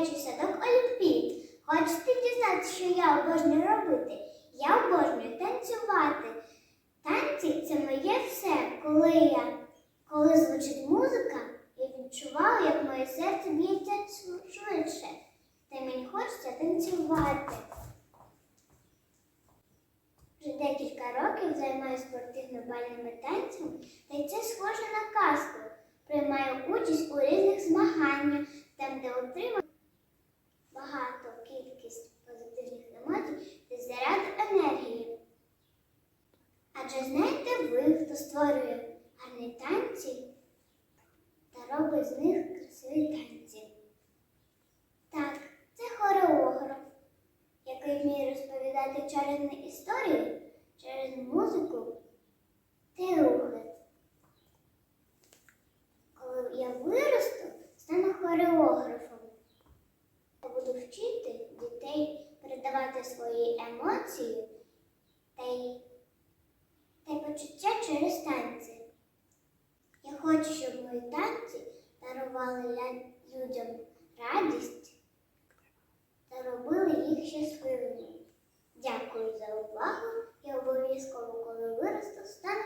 дитячий садок Олімпід. Хочете дізнати, що я обожнюю робити? Я обожнюю танцювати. Танці це моє все, коли я, коли звучить музика, я відчуваю, як моє серце б'ється швидше. Та мені хочеться танцювати. Вже декілька років займаюся спортивно бальними танцями, та й це схоже на казку. Приймаю участь у різних створює гарні танці та робить з них красиві танці? Так, це хореограф, який вміє розповідати чарівні історії через музику та рухи. Коли я виросту, стану хореографом. Я буду вчити дітей передавати свої емоції та й, та почуття хочу, щоб мої танці дарували людям радість та робили їх щасливими. Дякую за увагу і обов'язково, коли виросту, стану.